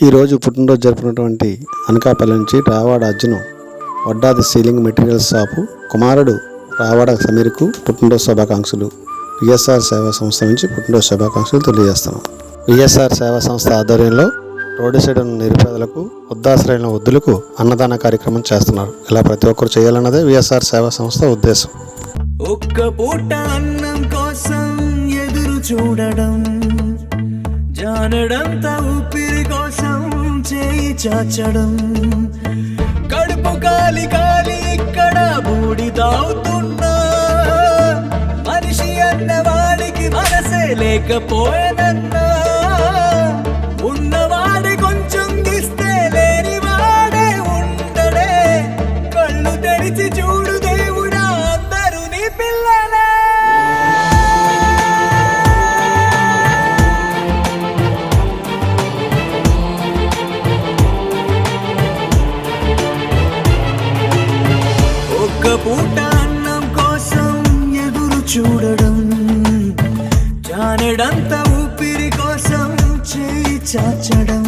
ఈరోజు పుట్టినరోజు జరుపుకున్నటువంటి అనకాపల్లి నుంచి Ravada Arjun Vaddadi ceiling materials shop కుమారుడు రావాడ సమీర్కు పుట్టినరోజు శుభాకాంక్షలు. విఎస్ఆర్ సేవా సంస్థ నుంచి పుట్టినరోజు శుభాకాంక్షలు తెలియజేస్తున్నాం. విఎస్ఆర్ సేవా సంస్థ ఆధ్వర్యంలో రోడ్డు సైడ్ ఉన్న నిరుపేదలకు వృద్ధాశ్రయంలో వృద్ధులకు అన్నదాన కార్యక్రమం చేస్తున్నారు. ఇలా ప్రతి ఒక్కరు చేయాలన్నదే విఎస్ఆర్ సేవా సంస్థ ఉద్దేశం. ఒక్క పూట అన్నం కోసం ఎదురు చూడడం జానడంత ఊపిరి కోసం చాచడం. కడుపు కాలి కాలి ఇక్కడ బూడి తాగుతున్నా మనిషి అన్నవాడికి మనసే లేకపోయేదన్నా. ఒక్క పూట అన్నం కోసం ఎదురు చూడడం జానెడంత ఊపిరి కోసం చేయి చాచడం.